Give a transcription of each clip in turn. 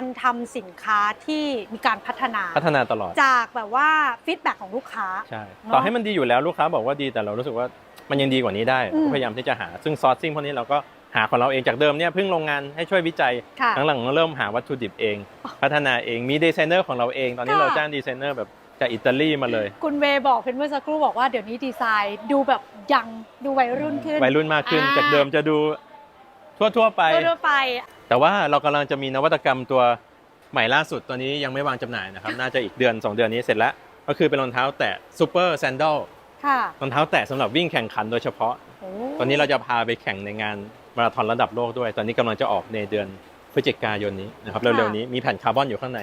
การทำสินค้าที่มีการพัฒนาพัฒนาตลอด จากแบบว่าฟีดแบ็ของลูกค้า ใช่เนอะต่อให้มันดีอยู่แล้วลูกค้าบอกว่าดีแต่เรารู้สึกว่ามันยังดีกว่านี้ได้อืมก็พยายามที่จะหาซึ่งซอร์ซิ่งพวกนี้เราก็หาของเราเองจากเดิมเนี่ยพึ่งโรงงานให้ช่วยวิจัยค่ะหลังๆเราเริ่มหาวัตถุดิบเอง พัฒนาเองมีดีไซเนอร์ของเราเอง ตอนนี้ค่ะเราจ้างดีไซเนอร์แบบจากอิตาลีมาเลย คุณเวย์บอกเป็นเมื่อสักครู่บอกว่าเดี๋ยวนี้ดีไซน์ดูแบบยังดูวัยรุ่นขึ้นวัยรุ่นมากขึ้นอ่าจากเดิมจะดู ทั่วๆไป ทั่วๆไป แต่ว่าเรากำลังจะมีนวัตกรรมตัวใหม่ล่าสุดตัวนี้ยังไม่วางจำหน่ายนะครับ น่าจะอีกเดือน 2 เดือนนี้เสร็จแล้ว ก็คือเป็นรองเท้าแตะซูเปอร์แซนดลค่ะรองเท้าแตะสำหรับวิ่งแข่งขันโดยเฉพาะ โอ้ตอนนี้เราจะพาไปแข่งในงานมาราธอนระดับโลกด้วย ตอนนี้กำลังจะออกในเดือนพฤศจิกายนนี้นะครับเร็วๆนี้มีแผ่นคาร์บอนอยู่ข้างใน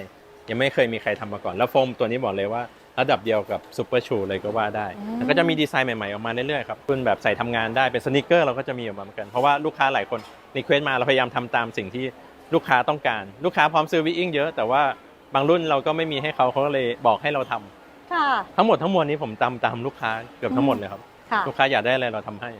ยังไม่เคยมีใครทำมาก่อน แล้วโฟมตัวนี้บอกเลยว่า ระดับเดียวกับซูเปอร์ชูเลยก็ว่าได้ แล้วก็จะมีดีไซน์ใหม่ๆ ออกมาเรื่อยๆครับคุณแบบใส่ทำงานได้เป็นสนิเกอร์เราก็จะมีออกมาเหมือนกัน เพราะว่าลูกค้าหลายคนรีเควสมาเราพยายามทำตามสิ่งที่ลูกค้าต้องการ ลูกค้าพร้อมซื้อวิอิ่งเยอะ แต่ว่าบางรุ่นเราก็ไม่มีให้เขาเขาก็เลยบอกให้เราทำค่ะทั้งหมดทั้งมวลนี้ผมตามตามลูกค้าเกือบทั้งหมดเลยครับค่ะลูกค้าอยากได้อะไรเราทำให้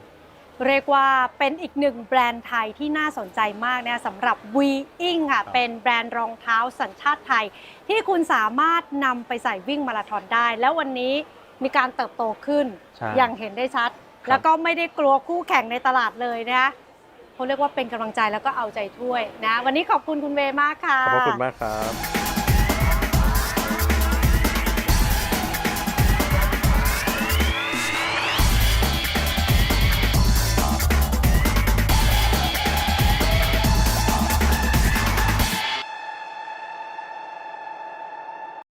เรียกว่าเป็นอีกหนึ่งแบรนด์ไทยที่น่าสนใจมากนะสำหรับ w e i n g ค่ะครับเป็นแบรนด์รองเท้าสัญชาติไทย ที่คุณสามารถนำไปใส่วิ่งมาราธอนได้ แล้ววันนี้มีการเติบโตขึ้นใช่อย่างเห็นได้ชัดครับแล้วก็ไม่ได้กลัวคู่แข่งในตลาดเลยนะเขาเรียกว่าเป็นกำลังใจแล้วก็เอาใจช่วยนะ วันนี้ขอบคุณคุณเวย์มากค่ะ ขอบพระคุณมากครับ